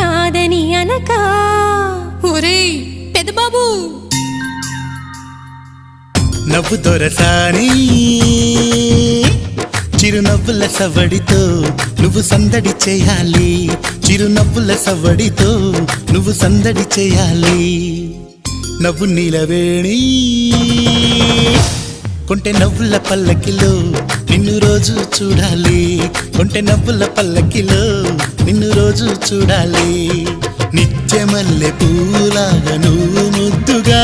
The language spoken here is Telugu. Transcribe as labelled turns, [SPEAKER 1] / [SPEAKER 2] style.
[SPEAKER 1] కాదని అనక.
[SPEAKER 2] ఒరేయ్ పెదబాబు
[SPEAKER 3] నవ్వు దొరసాని. చిరునవ్వుల సవడితో నువ్వు సందడి చేయాలి. చిరునవ్వుల సవడితో నువ్వు సందడి చేయాలి. నవ్వు నీలవేణి. కొంటె నవ్వుల పల్లకిలో నిన్ను రోజు చూడాలి. కొంటె నవ్వుల పల్లకిలో రోజు చూడాలి. నిత్యమల్లె పూలాగా నువ్వు ముద్దుగా